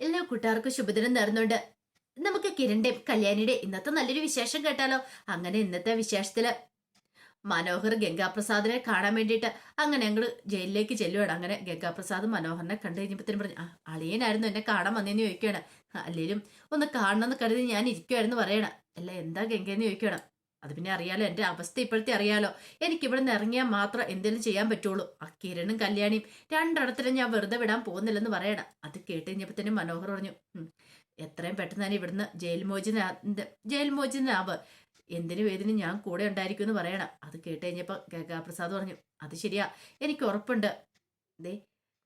എല്ലാ കൂട്ടുകാർക്കും ശുഭദിനം നേർന്നുണ്ട് നമുക്ക് കിരണിന്റെയും കല്യാണിയുടെ ഇന്നത്തെ നല്ലൊരു വിശേഷം കേട്ടാലോ? അങ്ങനെ ഇന്നത്തെ വിശേഷത്തിൽ മനോഹർ ഗംഗാപ്രസാദിനെ കാണാൻ വേണ്ടിയിട്ട് അങ്ങനെ ഞങ്ങൾ ജയിലിലേക്ക് ചെല്ലുവാണ്. അങ്ങനെ ഗംഗാപ്രസാദ് മനോഹറിനെ കണ്ടു കഴിഞ്ഞപ്പോഴത്തേനും പറഞ്ഞു അളിയനായിരുന്നു എന്നെ കാണാൻ വന്നേന്ന് ചോദിക്കുകയാണ്. അല്ലേലും ഒന്ന് കാണണമെന്ന് കരുതി ഞാൻ ഇരിക്കുമായിരുന്നു പറയണം. അല്ല എന്താ ഗംഗയെന്ന് ചോദിക്കണം അത് പിന്നെ അറിയാലോ എന്റെ അവസ്ഥ ഇപ്പോഴത്തെ അറിയാലോ. എനിക്ക് ഇവിടെ നിന്ന് ഇറങ്ങിയാൽ മാത്രം എന്തെങ്കിലും ചെയ്യാൻ പറ്റുള്ളൂ. ആ കിരണും കല്യാണിയും രണ്ടിടത്തിലും ഞാൻ വെറുതെ വിടാൻ പോകുന്നില്ലെന്ന് പറയണം അത് കേട്ട് കഴിഞ്ഞപ്പോൾ തന്നെ മനോഹർ പറഞ്ഞു എത്രയും പെട്ടെന്ന് തന്നെ ഇവിടുന്ന് ജയിൽ മോചന ജയിൽ മോചനാവ് എന്തിനു ഏതിനും ഞാൻ കൂടെ ഉണ്ടായിരിക്കും എന്ന് പറയണം. അത് കേട്ട് കഴിഞ്ഞപ്പോൾ ഗംഗാപ്രസാദ് പറഞ്ഞു അത് ശരിയാ. എനിക്ക് ഉറപ്പുണ്ട്. ദേ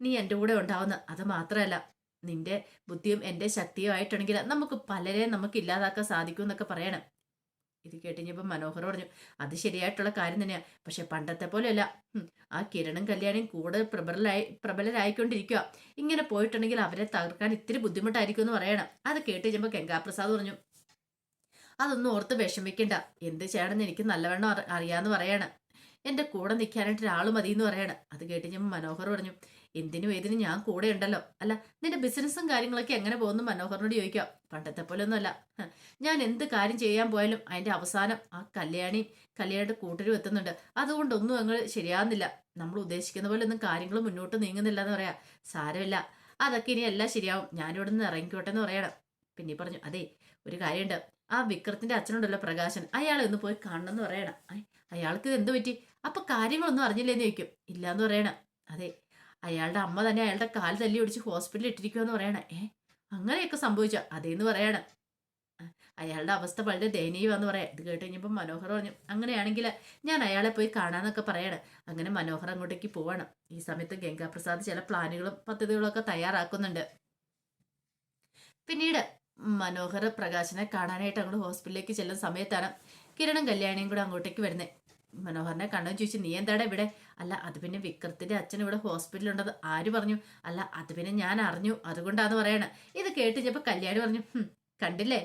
നീ എന്റെ കൂടെ ഉണ്ടാവുന്ന അത് മാത്രമല്ല നിന്റെ ബുദ്ധിയും എന്റെ ശക്തിയും ആയിട്ടുണ്ടെങ്കിൽ നമുക്ക് പലരെയും നമുക്ക് ഇല്ലാതാക്കാൻ സാധിക്കും എന്നൊക്കെ പറയണം. ഇത് കേട്ടുകഴിഞ്ഞപ്പോൾ മനോഹർ പറഞ്ഞു അത് ശരിയായിട്ടുള്ള കാര്യം തന്നെയാണ് പക്ഷെ പണ്ടത്തെ പോലെയല്ല. ആ കിരണും കല്യാണിയും കൂടുതൽ പ്രബലരായി പ്രബലരായിക്കൊണ്ടിരിക്കുക ഇങ്ങനെ പോയിട്ടുണ്ടെങ്കിൽ അവരെ തകർക്കാൻ ഇത്തിരി ബുദ്ധിമുട്ടായിരിക്കും എന്ന് പറയണം. അത് കേട്ട് കഴിഞ്ഞപ്പോൾ ഗംഗാപ്രസാദ് പറഞ്ഞു അതൊന്നും ഓർത്ത് വിഷമിക്കണ്ട. എന്ത് ചെയ്യണമെന്ന് എനിക്ക് നല്ലവണ്ണം അറിയാമെന്ന് പറയാണ്. എന്റെ കൂടെ നിൽക്കാനായിട്ട് ഒരാൾ മതി എന്ന് പറയാണ്. അത് കേട്ട് ഞാൻ മനോഹർ പറഞ്ഞു എന്തിനും ഏതിനും ഞാൻ കൂടെ ഉണ്ടല്ലോ. അല്ല നിന്റെ ബിസിനസ്സും കാര്യങ്ങളൊക്കെ എങ്ങനെ പോകുന്നു മനോഹറിനോട് ചോദിക്കാം പണ്ടത്തെ പോലെ ഒന്നുമല്ല ഞാൻ എന്ത് കാര്യം ചെയ്യാൻ പോയാലും അതിന്റെ അവസാനം ആ കല്യാണി കല്യാണിയുടെ കൂട്ടരും എത്തുന്നുണ്ട്. അതുകൊണ്ടൊന്നും അങ്ങ് ശരിയാകുന്നില്ല നമ്മൾ ഉദ്ദേശിക്കുന്ന പോലെ ഒന്നും കാര്യങ്ങൾ മുന്നോട്ട് നീങ്ങുന്നില്ല എന്ന് പറയാ. സാരമില്ല. അതൊക്കെ ഇനി എല്ലാം ശരിയാവും. ഞാനിവിടെ നിന്ന് ഇറങ്ങിക്കോട്ടെ എന്ന് പറയണം. പിന്നെ പറഞ്ഞു അതെ ഒരു കാര്യമുണ്ട്. ആ വിക്രത്തിന്റെ അച്ഛനുണ്ടല്ലോ പ്രകാശൻ. അയാളെ ഒന്ന് പോയി കാണണമെന്ന് പറയണം. "ഐ, അയാൾക്ക് എന്ത് പറ്റി? അപ്പൊ കാര്യങ്ങളൊന്നും അറിഞ്ഞില്ലേന്ന് ചോദിക്കും. ഇല്ലാന്ന് പറയണം. അതെ അയാളുടെ അമ്മ തന്നെ അയാളുടെ കാൽ തല്ലി ഒടിച്ച് ഹോസ്പിറ്റലിൽ ഇട്ടിരിക്കുമെന്ന് പറയണം. ഏ അങ്ങനെയൊക്കെ സംഭവിച്ചോ? അതേന്ന് പറയണം. അയാളുടെ അവസ്ഥ വളരെ ദയനീയമാന്ന് പറയാം. ഇത് കേട്ട് കഴിഞ്ഞപ്പോൾ മനോഹർ പറഞ്ഞു അങ്ങനെയാണെങ്കിൽ ഞാൻ അയാളെ പോയി കാണാന്നൊക്കെ പറയണം. അങ്ങനെ മനോഹർ അങ്ങോട്ടേക്ക് പോവണം. ഈ സമയത്ത് ഗംഗാപ്രസാദ് ചില പ്ലാനുകളും പദ്ധതികളും ഒക്കെ തയ്യാറാക്കുന്നുണ്ട്. പിന്നീട് മനോഹർ പ്രകാശനെ കാണാനായിട്ട് അങ്ങോട്ട് ഹോസ്പിറ്റലിലേക്ക് ചെല്ലുന്ന സമയത്താണ് കിരണും കല്യാണിയും കൂടെ അങ്ങോട്ടേക്ക് വരുന്നത് മനോഹറിനെ കണ്ടു ചോദിച്ചു നീ എന്താടാ ഇവിടെ? അല്ല അത് പിന്നെ വിക്രത്തിന്റെ അച്ഛൻ ഇവിടെ ഹോസ്പിറ്റലുണ്ടെന്ന് ആര് പറഞ്ഞു? അല്ല അത് പിന്നെ ഞാൻ അറിഞ്ഞു. അതുകൊണ്ടാന്ന് പറയണ. ഇത് കേട്ട് കഴിഞ്ഞപ്പോ കല്യാണി പറഞ്ഞു കണ്ടില്ലേ?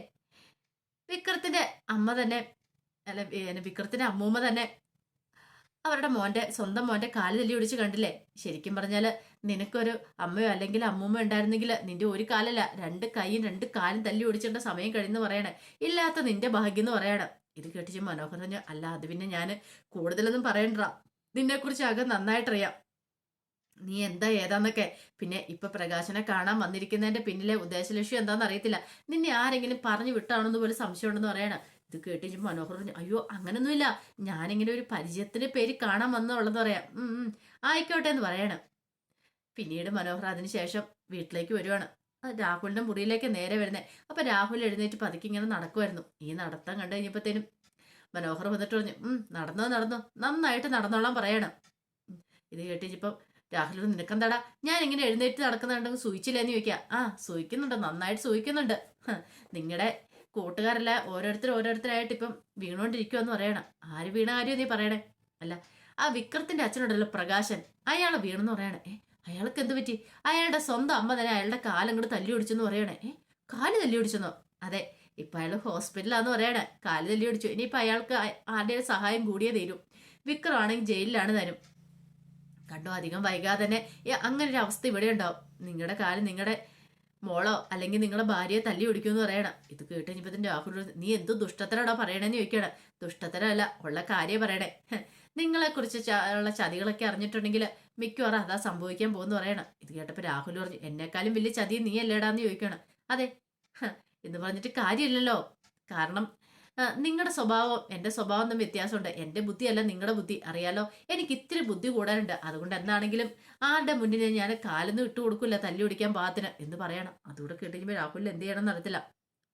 വിക്രത്തിന്റെ അമ്മ തന്നെ അല്ല വിക്രത്തിന്റെ അമ്മൂമ്മ തന്നെ അവരുടെ മോന്റെ സ്വന്തം മോന്റെ കാൽ തല്ലി ഒടിച്ച് കണ്ടില്ലേ? ശരിക്കും പറഞ്ഞാൽ നിനക്കൊരു അമ്മയോ അല്ലെങ്കിൽ അമ്മൂമ്മ ഉണ്ടായിരുന്നെങ്കിൽ നിന്റെ ഒരു കാലല്ല രണ്ട് കൈയും രണ്ട് കാലും തല്ലി ഒടിച്ചേണ്ട സമയം കഴിഞ്ഞെന്ന് പറയണേ. ഇല്ലാത്ത നിന്റെ ഭാഗ്യം എന്ന് പറയണം. ഇത് കേട്ടിച്ച് മനോഹർ പറഞ്ഞു അല്ല അത് പിന്നെ ഞാൻ കൂടുതലൊന്നും പറയണ്ട. നിന്നെ കുറിച്ച് ആകെ നന്നായിട്ടറിയാം. നീ എന്താ ഏതാന്നൊക്കെ. പിന്നെ ഇപ്പൊ പ്രകാശനെ കാണാൻ വന്നിരിക്കുന്നതിന്റെ പിന്നിലെ ഉദ്ദേശലക്ഷ്യം എന്താണെന്ന് അറിയത്തില്ല. നിന്നെ ആരെങ്കിലും പറഞ്ഞു വിട്ടാണെന്ന് പോലും സംശയമുണ്ടെന്ന് പറയണ. ഇത് കേട്ടിച്ച് മനോഹർ പറഞ്ഞു അയ്യോ അങ്ങനൊന്നുമില്ല. ഞാനിങ്ങനെ ഒരു പരിചയത്തിന്റെ പേര് കാണാൻ വന്നുള്ളതെന്ന് പറയാം. ആയിക്കോട്ടെ എന്ന് പറയണം. പിന്നീട് മനോഹർ അതിനുശേഷം വീട്ടിലേക്ക് വരുവാണ്. രാഹുലിന്റെ മുറിയിലേക്ക് നേരെ വരുന്നത് അപ്പൊ രാഹുൽ എഴുന്നേറ്റ് പതുക്കി ഇങ്ങനെ നടക്കുമായിരുന്നു ഈ നടത്തം കണ്ടു കഴിഞ്ഞപ്പോഴത്തേനും മനോഹർ വന്നിട്ട് പറഞ്ഞു നടന്നോ നടന്നോ. നന്നായിട്ട് നടന്നോളാൻ പറയണം. ഇത് ഇത് കേട്ടിപ്പം രാഹുൽ നിനക്കെന്താടാ? ഞാൻ ഇങ്ങനെ എഴുന്നേറ്റ് നടക്കുന്നുണ്ടെങ്കിൽ സൂയിച്ചില്ലെന്ന് ചോദിക്കുക ആ സൂയിക്കുന്നുണ്ട്. നന്നായിട്ട് സൂയിക്കുന്നുണ്ട്. നിങ്ങളുടെ കൂട്ടുകാരെല്ലാം ഓരോരുത്തർ ഓരോരുത്തരായിട്ട് ഇപ്പം വീണോണ്ടിരിക്കുമെന്ന് പറയണം. ആര് വീണ കാര്യം നീ പറയണേ? അല്ല ആ വിക്രത്തിന്റെ അച്ഛനോടല്ലോ പ്രകാശൻ അയാൾ വീണെന്ന് പറയണേ. ഏ അയാൾക്ക് എന്ത് പറ്റി? അയാളുടെ സ്വന്തം അമ്മ തന്നെ അയാളുടെ കാലം കൂടെ തല്ലി ഓടിച്ചെന്ന് പറയണേ. ഏ കാൽ തല്ലി ഓടിച്ചെന്നോ അതെ ഇപ്പൊ അയാൾ ഹോസ്പിറ്റലാന്ന് പറയണേ. കാൽ തല്ലി ഓടിച്ചു ഇനിയിപ്പൊ അയാൾക്ക് ആരുടെ സഹായം കൂടിയേ തരും. വിക്രം ആണെങ്കിൽ ജയിലിലാണ് തരും. കണ്ടോ അധികം വൈകാതെ തന്നെ അങ്ങനെ ഒരു അവസ്ഥ ഇവിടെ ഉണ്ടാവും. നിങ്ങളുടെ കാൽ നിങ്ങളുടെ മോളോ അല്ലെങ്കിൽ നിങ്ങളെ ഭാര്യയെ തല്ലി ഒടിക്കുമെന്ന് പറയണം. ഇത് കേട്ട് കഴിഞ്ഞപ്പോ രാഹുൽ നീ എന്ത് ദുഷ്ടത്തരടാ പറയണേന്ന് ചോദിക്കണം. ദുഷ്ടത്തരമല്ല ഉള്ള കാര്യം പറയണേ. നിങ്ങളെ കുറിച്ച് ഉള്ള ചതികളൊക്കെ അറിഞ്ഞിട്ടുണ്ടെങ്കിൽ മിക്കവാറും അതാ സംഭവിക്കാൻ പോകുന്നു പറയണം. ഇത് കേട്ടപ്പോൾ രാഹുൽ പറഞ്ഞു എന്നെക്കാളും വലിയ ചതി നീ അല്ലേടാന്ന് ചോദിക്കണം. അതെ എന്ന് പറഞ്ഞിട്ട് കാര്യമില്ലല്ലോ. കാരണം നിങ്ങളുടെ സ്വഭാവം എന്റെ സ്വഭാവം തമ്മിൽ വ്യത്യാസമുണ്ട്. എന്റെ ബുദ്ധിയല്ല നിങ്ങളുടെ ബുദ്ധി. അറിയാലോ? എനിക്ക് ഇത്തിരി ബുദ്ധി കൂടാനുണ്ട്. അതുകൊണ്ട് എന്താണെങ്കിലും ആരുടെ മുന്നിൽ ഞാൻ കാലൊന്നും ഇട്ട് കൊടുക്കില്ല തല്ലി ഓടിക്കാൻ പാകത്തിന് എന്ന് പറയണം. അതുകൂടെ കേട്ടിരിക്കുമ്പോൾ രാഹുലിൽ എന്ത് ചെയ്യണം നടത്തില്ല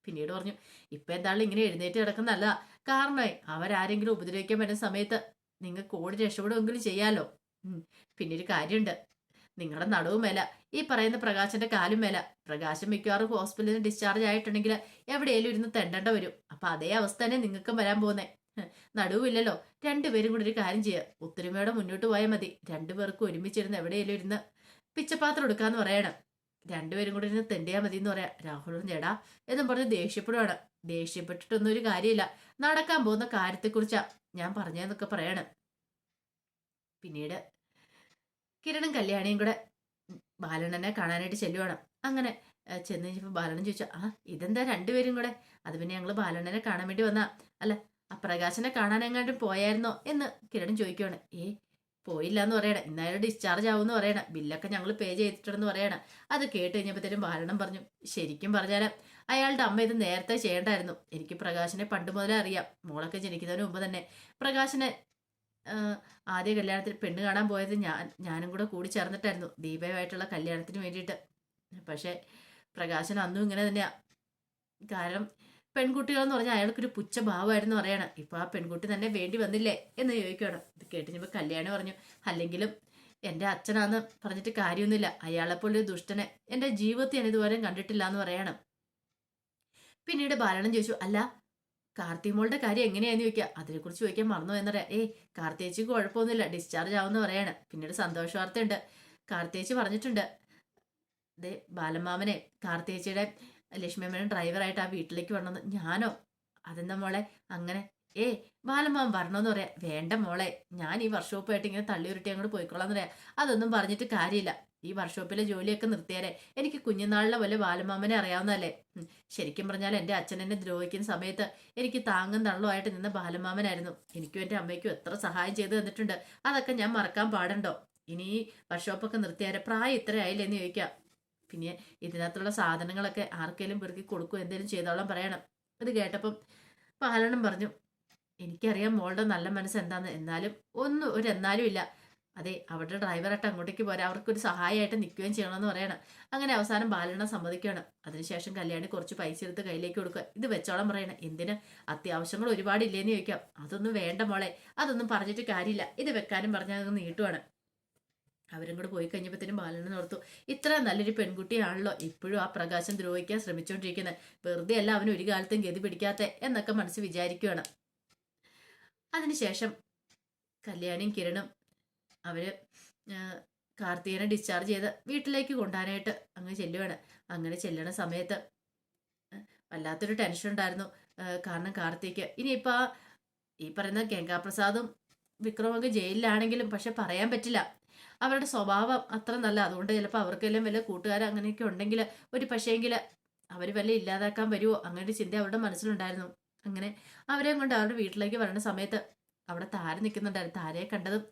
പിന്നീട് പറഞ്ഞു ഇപ്പം എന്തായാലും ഇങ്ങനെ എഴുന്നേറ്റ് കിടക്കുന്നല്ല കാരണമേ അവരാരെങ്കിലും ഉപദ്രവിക്കാൻ പറ്റുന്ന സമയത്ത് നിങ്ങൾക്ക് ഓടി രക്ഷപ്പെടുമെങ്കിലും ചെയ്യാലോ. ഉം. പിന്നെ ഒരു കാര്യമുണ്ട്. നിങ്ങളുടെ നടുവും മേല ഈ പറയുന്ന പ്രകാശന്റെ കാലും മേല. പ്രകാശം മിക്കവാറും ഹോസ്പിറ്റലിൽ നിന്ന് ഡിസ്ചാർജ് ആയിട്ടുണ്ടെങ്കിൽ എവിടെയെങ്കിലും ഇരുന്ന് തെണ്ടേണ്ട വരും. അപ്പൊ അതേ അവസ്ഥ തന്നെ നിങ്ങൾക്കും വരാൻ പോകുന്നേ. നടുവില്ലല്ലോ. രണ്ടുപേരും കൂടി ഒരു കാര്യം ചെയ്യുക ഒത്തൊരുമയോടെ മുന്നോട്ട് പോയാൽ മതി. രണ്ടുപേർക്കും ഒരുമിച്ചിരുന്ന് എവിടെയെങ്കിലും ഇരുന്ന് പിച്ചപാത്രം എടുക്കാന്ന് പറയണം. രണ്ടുപേരും കൂടി ഇരുന്ന് തെണ്ടിയാൽ മതി എന്ന് പറയാം. രാഹുലും ചേടാ എന്നും പറഞ്ഞ് ദേഷ്യപ്പെടുവാണ്. ദേഷ്യപ്പെട്ടിട്ടൊന്നും ഒരു കാര്യമില്ല. നടക്കാൻ പോകുന്ന കാര്യത്തെക്കുറിച്ചാ ഞാൻ പറഞ്ഞതെന്നൊക്കെ പറയണം. പിന്നീട് കിരണും കല്യാണിയും കൂടെ ബാലണ്ണനെ കാണാനായിട്ട് ചെല്ലുവാണ്. അങ്ങനെ ചെന്ന് കഴിഞ്ഞപ്പോൾ ബാലണ്ണൻ ചോദിച്ചു ആ ഇതെന്താ രണ്ടുപേരും കൂടെ? അത് പിന്നെ ഞങ്ങൾ ബാലണ്ണനെ കാണാൻ വേണ്ടി വന്നാ. അല്ല ആ പ്രകാശനെ കാണാൻ എങ്ങാണ്ടും പോയായിരുന്നോ? എന്ന് കിരണൻ ചോദിക്കുവാണ്. ഏ പോയില്ല എന്ന് പറയണം. ഇന്നായാലും ഡിസ്ചാർജ് ആവുമെന്ന് പറയണം. ബില്ലൊക്കെ ഞങ്ങൾ പേ ചെയ്തിട്ടുണ്ടെന്ന് പറയണം. അത് കേട്ട് കഴിഞ്ഞപ്പോഴത്തേനും ബാലണ്ണൻ പറഞ്ഞു ശരിക്കും പറഞ്ഞാൽ അയാളുടെ അമ്മ ഇത് നേരത്തെ ചെയ്യേണ്ടായിരുന്നു. എനിക്ക് പ്രകാശനെ പണ്ട് മുതലേ അറിയാം. മോളൊക്കെ ജനിക്കുന്നതിന് മുമ്പ് തന്നെ. പ്രകാശനെ ആദ്യ കല്യാണത്തിൽ പെണ്ണ് കാണാൻ പോയത് ഞാൻ ഞാനും കൂടെ കൂടി ചേർന്നിട്ടായിരുന്നു. ദീപയുമായിട്ടുള്ള കല്യാണത്തിന് വേണ്ടിയിട്ട്. പക്ഷേ പ്രകാശൻ അന്നും ഇങ്ങനെ തന്നെയാ. കാരണം പെൺകുട്ടികളെന്ന് പറഞ്ഞാൽ അയാൾക്കൊരു പുച്ഛഭാവമായിരുന്നു പറയണം. ഇപ്പൊ ആ പെൺകുട്ടി തന്നെ വേണ്ടി വന്നില്ലേ? എന്ന് ചോദിക്കണം ഇത് കേട്ടിപ്പോൾ കല്യാണം പറഞ്ഞു അല്ലെങ്കിലും എന്റെ അച്ഛനാന്ന് പറഞ്ഞിട്ട് കാര്യമൊന്നുമില്ല. അയാളെപ്പോലൊരു ദുഷ്ടനെ എന്റെ ജീവിതത്തിൽ ഞാൻ ഇതുവരെ കണ്ടിട്ടില്ല എന്ന് പറയണം. പിന്നീട് ബാലണൻ ചോദിച്ചു അല്ല കാർത്തിമോളുടെ കാര്യം എങ്ങനെയാന്ന് ചോദിക്കുക അതിനെക്കുറിച്ച് ചോദിക്കാൻ മറന്നു എന്നറിയാം ഏയ് കാർത്തിയേച്ചിക്ക് കുഴപ്പമൊന്നുമില്ല. ഡിസ്ചാർജ് ആവുമെന്ന് പറയാണ്. പിന്നീട് സന്തോഷ വാർത്തയുണ്ട്. കാർത്തിയേച്ചി പറഞ്ഞിട്ടുണ്ട്. ദേ ബാലമാമനെ കാർത്തിയേച്ചിയുടെ ലക്ഷ്മിയമ്മയുടെ ഡ്രൈവറായിട്ട് ആ വീട്ടിലേക്ക് വന്നത് ഞാനോ? അതെന്താ മോളെ? അങ്ങനെ ഏ ബാലമാമൻ വരണമെന്ന് പറയാം. വേണ്ട മോളെ ഞാൻ ഈ വർക്ക്ഷോപ്പായിട്ട് ഇങ്ങനെ തള്ളി ഉരുട്ടി അങ്ങോട്ട് പോയിക്കോളാന്ന് പറയാം. അതൊന്നും പറഞ്ഞിട്ട് കാര്യമില്ല. ഈ വർക്ക്ഷോപ്പിലെ ജോലിയൊക്കെ നിർത്തിയാലേ എനിക്ക് കുഞ്ഞുനാളിലെ പോലെ ബാലമാമനെ അറിയാവുന്നതല്ലേ? ശരിക്കും പറഞ്ഞാൽ എന്റെ അച്ഛൻ എന്നെ ദ്രോഹിക്കുന്ന സമയത്ത് എനിക്ക് താങ്ങും തള്ളുമായിട്ട് നിന്ന ബാലമാമനായിരുന്നു. എനിക്കും എന്റെ അമ്മയ്ക്കും എത്ര സഹായം ചെയ്തു തന്നിട്ടുണ്ട്. അതൊക്കെ ഞാൻ മറക്കാൻ പാടുണ്ടോ? ഇനി ഈ വർക്ക്ഷോപ്പൊക്കെ നിർത്തിയാലേ പ്രായം ഇത്ര എന്ന് ചോദിക്കാം. പിന്നെ ഇതിനകത്തുള്ള സാധനങ്ങളൊക്കെ ആർക്കെങ്കിലും പെറുക്കി കൊടുക്കും എന്തെങ്കിലും ചെയ്തോളം പറയണം. ഇത് കേട്ടപ്പം പാലണം പറഞ്ഞു എനിക്കറിയാം മോളുടെ നല്ല മനസ്സ് എന്താന്ന് എന്നാലും ഒന്നും ഒരു എന്നാലും ഇല്ല. അതെ അവരുടെ ഡ്രൈവറായിട്ട് അങ്ങോട്ടേക്ക് പോരാ. അവർക്കൊരു സഹായമായിട്ട് നിൽക്കുകയും ചെയ്യണമെന്ന് പറയണം. അങ്ങനെ അവസാനം ബാലണ്ണ സമ്മതിക്കുകയാണ്. അതിനുശേഷം കല്യാണി കുറച്ച് പൈസ എടുത്ത് കയ്യിലേക്ക് കൊടുക്കുക. ഇത് വെച്ചോളം പറയണം. എന്തിന്? അത്യാവശ്യങ്ങൾ ഒരുപാട് ഇല്ലേന്ന് ചോദിക്കാം. അതൊന്നും വേണ്ട മോളെ. അതൊന്നും പറഞ്ഞിട്ട് കാര്യമില്ല. ഇത് വെക്കാനും പറഞ്ഞാൽ അത് നീട്ടുവാണ്. അവരും കൂടെ പോയി കഴിഞ്ഞപ്പോഴത്തേനും ബാലണ്ണൻ ഓർത്തു ഇത്ര നല്ലൊരു പെൺകുട്ടിയാണല്ലോ ഇപ്പോഴും ആ പ്രകാശം ദ്രോഹിക്കാൻ ശ്രമിച്ചുകൊണ്ടിരിക്കുന്നത് വെറുതെ അല്ല അവന് ഒരു കാലത്തും ഗതി പിടിക്കാത്ത എന്നൊക്കെ മനസ്സ് വിചാരിക്കുകയാണ് അതിനുശേഷം കല്യാണിയും കിരണും അവർ ആ, കാർത്തികനെ ഡിസ്ചാർജ് ചെയ്ത് വീട്ടിലേക്ക് കൊണ്ടുപോകാനായിട്ട് അങ്ങ് ചെല്ലുവാണ്. അങ്ങനെ ചെല്ലണ സമയത്ത് വല്ലാത്തൊരു ടെൻഷൻ ഉണ്ടായിരുന്നു. കാരണം കാർത്തിക്ക് ഇനിയിപ്പോൾ ഈ പറയുന്ന ഗംഗാപ്രസാദും വിക്രമൊക്കെ ജയിലിലാണെങ്കിലും പക്ഷെ പറയാൻ പറ്റില്ല. അവരുടെ സ്വഭാവം അത്ര നല്ല. അതുകൊണ്ട് ചിലപ്പോൾ അവർക്കെല്ലാം വല്ല കൂട്ടുകാർ അങ്ങനെയൊക്കെ ഉണ്ടെങ്കിൽ ഒരു പക്ഷേങ്കിൽ അവർ വല്ല ഇല്ലാതാക്കാൻ വരുമോ അങ്ങനെ ചിന്ത അവരുടെ മനസ്സിലുണ്ടായിരുന്നു. അങ്ങനെ അവരെയും കൊണ്ട് അവരുടെ വീട്ടിലേക്ക് വരുന്ന സമയത്ത് അവിടെ താര നിൽക്കുന്നുണ്ടായിരുന്നു. താരയെ കണ്ടതും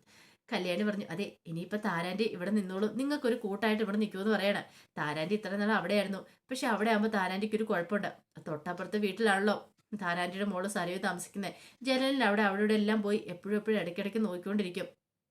കല്യാണി പറഞ്ഞു അതെ ഇനിയിപ്പോൾ താരാന്റെ ഇവിടെ നിന്നോളൂ. നിങ്ങൾക്കൊരു കൂട്ടായിട്ട് ഇവിടെ നിൽക്കുമെന്ന് പറയണം. താരാന്റെ ഇത്ര നാൾ അവിടെയായിരുന്നു. പക്ഷെ അവിടെ ആകുമ്പോൾ താരാന്റെക്ക് ഒരു കുഴപ്പമുണ്ട്. തൊട്ടപ്പുറത്തെ വീട്ടിലാണല്ലോ താരാന്റെയുടെ മോൾ സരയു താമസിക്കുന്നത് ജനലിൽ അവിടെ അവിടെ എല്ലാം പോയി എപ്പോഴും എപ്പോഴും ഇടയ്ക്കിടയ്ക്ക് നോക്കിക്കൊണ്ടിരിക്കും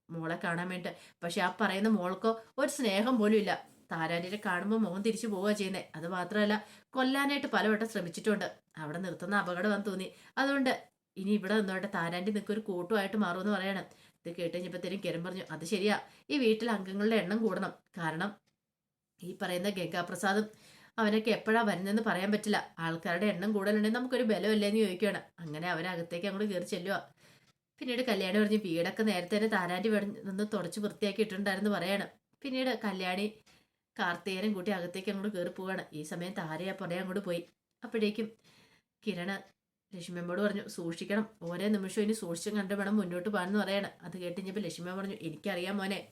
മോളെ കാണാൻ വേണ്ടി പക്ഷെ ആ പറയുന്ന മോൾക്കോ ഒരു സ്നേഹം പോലും ഇല്ല. താരാന്റെ കാണുമ്പോൾ മോൻ തിരിച്ചു പോവുക ചെയ്യുന്നത് അത് മാത്രമല്ല കൊല്ലാനായിട്ട് പലവട്ടം ശ്രമിച്ചിട്ടുണ്ട്. അവിടെ നിർത്തുന്ന അപകടമാണെന്ന് തോന്നി. അതുകൊണ്ട് ഇനി ഇവിടെ നിന്നോട്ടെ താരാന്റെ നിൽക്കൊരു കൂട്ടുമായിട്ട് മാറുമെന്ന് പറയണം. ഇത് കേട്ട് കഴിഞ്ഞപ്പോഴത്തേനും കിരൺ പറഞ്ഞു അത് ശരിയാ. ഈ വീട്ടിൽ അംഗങ്ങളുടെ എണ്ണം കൂടണം. കാരണം ഈ പറയുന്ന ഗംഗാപ്രസാദും അവനൊക്കെ എപ്പോഴാ വരുന്നതെന്ന് പറയാൻ പറ്റില്ല. ആൾക്കാരുടെ എണ്ണം കൂടുതലുണ്ടെങ്കിൽ നമുക്കൊരു ബലമില്ലേന്ന് ചോദിക്കുകയാണ്. അങ്ങനെ അവനകത്തേക്ക് അങ്ങോട്ട് കയറി ചെല്ലുക പിന്നീട് കല്യാണി പറഞ്ഞു വീടൊക്കെ നേരത്തെ തന്നെ താരാന്റെ നിന്ന് തുടച്ച് വൃത്തിയാക്കി ഇട്ടിട്ടുണ്ടായിരുന്നു പറയാണ്. പിന്നീട് കല്യാണി കാർത്തികനും കൂട്ടി അകത്തേക്ക് അങ്ങോട്ട് കയറി പോവാണ്. ഈ സമയത്ത് ആരെയാ പറയാൻ അങ്ങോട്ട് പോയി. അപ്പോഴേക്കും കിരണ് ലക്ഷ്മിയമ്മോട് പറഞ്ഞു സൂക്ഷിക്കണം. ഓരോ നിമിഷവും ഇനി സൂക്ഷിച്ചും കണ്ട് വേണം മുന്നോട്ട് പോകാനെന്ന് പറയാണ്. അത് കേട്ട് കഴിഞ്ഞപ്പോൾ ലക്ഷ്മിയമ്മ പറഞ്ഞു എനിക്കറിയാം മോനെ.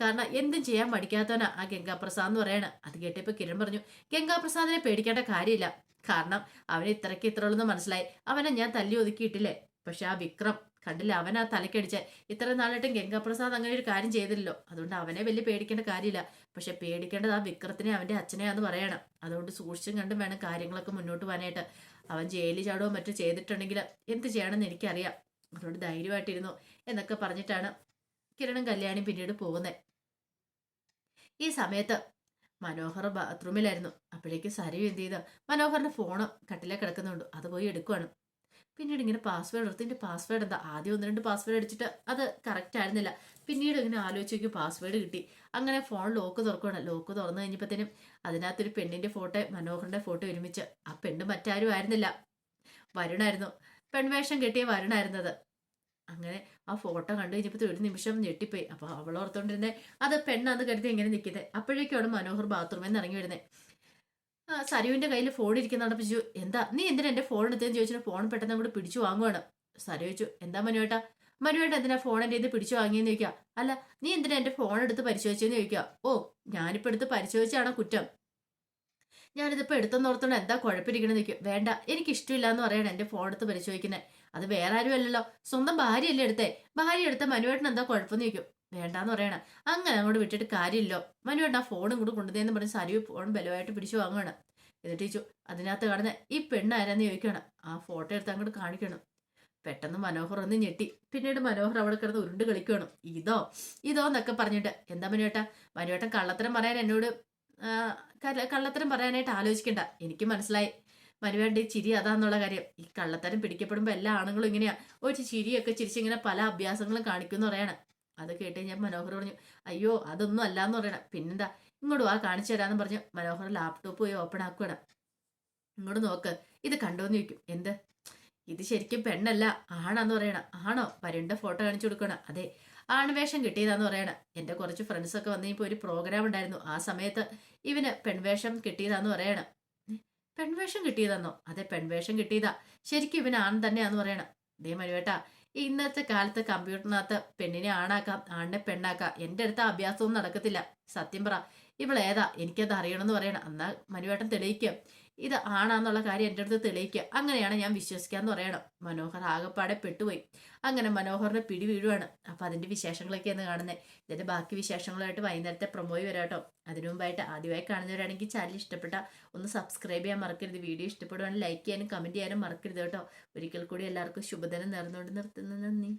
കാരണം എന്തും ചെയ്യാൻ പഠിക്കാത്തവനാ ആ ഗംഗാപ്രസാദ് എന്ന് പറയണ. അത് കേട്ടപ്പോൾ കിരൺ പറഞ്ഞു ഗംഗാപ്രസാദിനെ പേടിക്കേണ്ട കാര്യമില്ല. കാരണം അവന് ഇത്രയ്ക്ക് ഇത്രയുള്ളൂ മനസ്സിലായി. അവനെ ഞാൻ തല്ലി ഒതുക്കിയിട്ടില്ലേ? പക്ഷെ ആ വിക്രം കണ്ടില്ല? അവൻ ആ തലക്കടിച്ച. ഇത്ര നാളായിട്ടും ഗംഗാപ്രസാദ് അങ്ങനെ ഒരു കാര്യം ചെയ്തില്ലല്ലോ. അതുകൊണ്ട് അവനെ വലിയ പേടിക്കേണ്ട കാര്യമില്ല. പക്ഷെ പേടിക്കേണ്ടത് ആ വിക്രത്തിനെ അവന്റെ അച്ഛനെയാന്ന് പറയണം. അതുകൊണ്ട് സൂക്ഷിച്ചും കണ്ടും വേണം കാര്യങ്ങളൊക്കെ മുന്നോട്ട് പോകാനായിട്ട്. അവൻ ജയിലിൽ ചാടുകയോ മറ്റോ ചെയ്തിട്ടുണ്ടെങ്കിൽ എന്ത് ചെയ്യണമെന്ന് എനിക്കറിയാം. അതുകൊണ്ട് ധൈര്യമായിട്ടിരുന്നു എന്നൊക്കെ പറഞ്ഞിട്ടാണ് കിരണും കല്യാണി പിന്നീട് പോകുന്നത് ഈ സമയത്ത് മനോഹർ ബാത്റൂമിലായിരുന്നു. അപ്പോഴേക്ക് സരി എന്ത് ചെയ്ത? മനോഹറിന്റെ ഫോണ് കട്ടിലെ കിടക്കുന്നുണ്ട്. അത് പോയി എടുക്കുവാണ്. പിന്നീട് ഇങ്ങനെ പാസ്വേഡ് എടുത്ത് എന്റെ പാസ്വേഡ് എന്താ? ആദ്യം ഒന്ന് രണ്ട് പാസ്വേഡ് അടിച്ചിട്ട് അത് കറക്റ്റ് ആയിരുന്നില്ല. പിന്നീട് ഇങ്ങനെ ആലോചിച്ച് നോക്കി പാസ്വേഡ് കിട്ടി. അങ്ങനെ ഫോൺ ലോക്ക് തുറക്കുകയാണ് ലോക്ക് തുറന്നു കഴിഞ്ഞപ്പോഴത്തേനും അതിനകത്തൊരു പെണ്ണിന്റെ ഫോട്ടോ മനോഹറിന്റെ ഫോട്ടോ ഒരുമിച്ച്. ആ പെണ്ണ് മറ്റാരും ആയിരുന്നില്ല. വരുണായിരുന്നു. പെൺവേഷം കെട്ടിയ വരുണായിരുന്നത്. അങ്ങനെ ആ ഫോട്ടോ കണ്ടു കഴിഞ്ഞപ്പോൾ ഒരു നിമിഷം ഞെട്ടിപ്പോയി. അപ്പോൾ അവൾ ഓർത്തോണ്ടിരുന്നേ അത് പെണ്ണാന്ന് കരുതി എങ്ങനെ നിൽക്കുന്നത് അപ്പോഴേക്കാണ് മനോഹർ ബാത്റൂമിൽ നിന്ന് ഇറങ്ങി വരുന്നത് ആ സരുവിന്റെ കയ്യിൽ ഫോൺ ഇരിക്കുന്നുണ്ട് ചോദിച്ചു എന്താ നീ എന്തിനാ എന്റെ ഫോൺ എടുത്തതെന്ന് ചോദിച്ചു ഫോൺ പെട്ടെന്ന് അങ്ങോട്ട് പിടിച്ചു വാങ്ങുവാണ്. സരു ചോദിച്ചു എന്താ മനുവേട്ടാ മനുവേട്ട എന്തിനാ ഫോൺ എന്റെ ഇത് പിടിച്ചു വാങ്ങിയെന്ന് ചോദിക്കുക. അല്ല നീ എന്തിനാ എന്റെ ഫോൺ എടുത്ത് പരിശോധിച്ചെന്ന് ചോദിക്കുക. ഓ ഞാനിപ്പോ എടുത്ത് പരിശോധിച്ചാണ് കുറ്റം. ഞാനിതിപ്പോ എടുത്തെന്ന് ഓർത്തോണ്ട് എന്താ കുഴപ്പമിരിക്കണെന്ന് നിൽക്കും വേണ്ട എനിക്ക് ഇഷ്ടമില്ല എന്ന് പറയണം എന്റെ ഫോൺ എടുത്ത് പരിശോധിക്കുന്നത് അത് വേറെ ആരും അല്ലല്ലോ സ്വന്തം ഭാര്യയല്ലേ എടുത്തേ. ഭാര്യ എടുത്ത മനുവേട്ടൻ എന്താ കുഴപ്പമെന്ന് ചോദിക്കും. വേണ്ടാന്ന് പറയണം. അങ്ങനെ അങ്ങോട്ട് വിട്ടിട്ട് കാര്യമില്ലോ. മനു ആ ഫോണും കൂടെ കൊണ്ടുതന്നെ പറഞ്ഞ് സരിവ് ഫോൺ ബലമായിട്ട് പിടിച്ചു വാങ്ങുകയാണ് എന്നിട്ട് ചോദിച്ചു അതിനകത്ത് കാണുന്ന ഈ പെണ്ണ് ആരാന്ന് ചോദിക്കണം ആ ഫോട്ടോ എടുത്ത് അങ്ങോട്ട് കാണിക്കണം. പെട്ടെന്ന് മനോഹർ ഒന്ന് ഞെട്ടി. പിന്നീട് മനോഹർ അവിടെ കിടന്ന് ഉരുണ്ട് കളിക്കണം ഇതോ ഇതോ എന്നൊക്കെ പറഞ്ഞിട്ട് എന്താ മനുവേട്ട മനുവേട്ടൻ കള്ളത്തരം പറയാൻ എന്നോട് കള്ളത്തരം പറയാനായിട്ട് ആലോചിക്കണ്ട. എനിക്ക് മനസ്സിലായി. മനുവേണ്ട ഈ ചിരി അതാന്നുള്ള കാര്യം. ഈ കള്ളത്തരം പിടിക്കപ്പെടുമ്പോൾ എല്ലാ ആണുങ്ങളും ഇങ്ങനെയാ. ഒരു ചിരിയൊക്കെ ചിരിച്ചിങ്ങനെ പല അഭ്യാസങ്ങളും കാണിക്കുമെന്ന് പറയാണ്. അത് കേട്ട് ഞാൻ മനോഹർ പറഞ്ഞു അയ്യോ അതൊന്നും അല്ലാന്ന് പറയണം. പിന്നെന്താ? ഇങ്ങോട്ട് വാ കാണിച്ചു തരാന്ന് പറഞ്ഞു മനോഹർ ലാപ്ടോപ്പ് പോയി ഓപ്പൺ ആക്കുകയാണ് ഇങ്ങോട്ട് നോക്ക്. ഇത് കണ്ടോന്ന് ചോദിക്കും. എന്ത്? ഇത് ശരിക്കും പെണ്ണല്ല ആണാന്ന് പറയണം. ആണോ? പരുണ്ട ഫോട്ടോ കാണിച്ചു കൊടുക്കണം. അതെ ആൺവേഷം കിട്ടിയതാന്ന് പറയണം. എന്റെ കുറച്ച് ഫ്രണ്ട്സൊക്കെ വന്ന് ഇപ്പോൾ ഒരു പ്രോഗ്രാം ഉണ്ടായിരുന്നു. ആ സമയത്ത് ഇവന് പെൺവേഷം കിട്ടിയതാന്ന് പറയണം. പെൺവേഷം കിട്ടിയതാന്നോ? അതെ പെൺവേഷം കിട്ടിയതാ. ശരിക്കും ഇവൻ ആൺ തന്നെയാന്ന് പറയണം. ദേ മനുവേട്ടാ ഇന്നത്തെ കാലത്ത് കമ്പ്യൂട്ടറിനകത്ത് പെണ്ണിനെ ആണാക്കാം ആണിനെ പെണ്ണാക്കാം. എന്റെ അടുത്ത് അഭ്യാസമൊന്നും നടക്കത്തില്ല. സത്യം പറ. ഇവളേതാ? എനിക്കത് അറിയണമെന്ന് പറയണം. എന്നാൽ മനുവേട്ടൻ തെളിയിക്കുക ഇത് ആണാന്നുള്ള കാര്യം എന്റെ അടുത്ത് തെളിയിക്കുക. അങ്ങനെയാണ് ഞാൻ വിശ്വസിക്കാന്ന് പറയണം. മനോഹർ ആകെപ്പാടെ പെട്ടുപോയി. അങ്ങനെ മനോഹറിനെ പിടി വീഴുവാണ്. അപ്പോൾ അതിന്റെ വിശേഷങ്ങളൊക്കെ വിശേഷങ്ങളൊക്കെയാണ് കാണുന്നത് ഇതിന്റെ ബാക്കി വിശേഷങ്ങളുമായിട്ട് വൈകുന്നേരത്തെ പ്രൊമോയി കേട്ടോ. അതിനു മുമ്പായിട്ട് ആദ്യമായി കാണുന്നവരാണെങ്കിൽ ചാനൽ ഇഷ്ടപ്പെട്ട ഒന്ന് സബ്സ്ക്രൈബ് ചെയ്യാൻ മറക്കരുത്. വീഡിയോ ഇഷ്ടപ്പെടുവാണെങ്കിൽ ലൈക്ക് ചെയ്യാനും കമന്റ് ചെയ്യാനും മറക്കരുത് കേട്ടോ. ഒരിക്കൽ കൂടി എല്ലാവർക്കും ശുഭദിനം നേർന്നുകൊണ്ട് നിർത്തുന്നു. നന്ദി.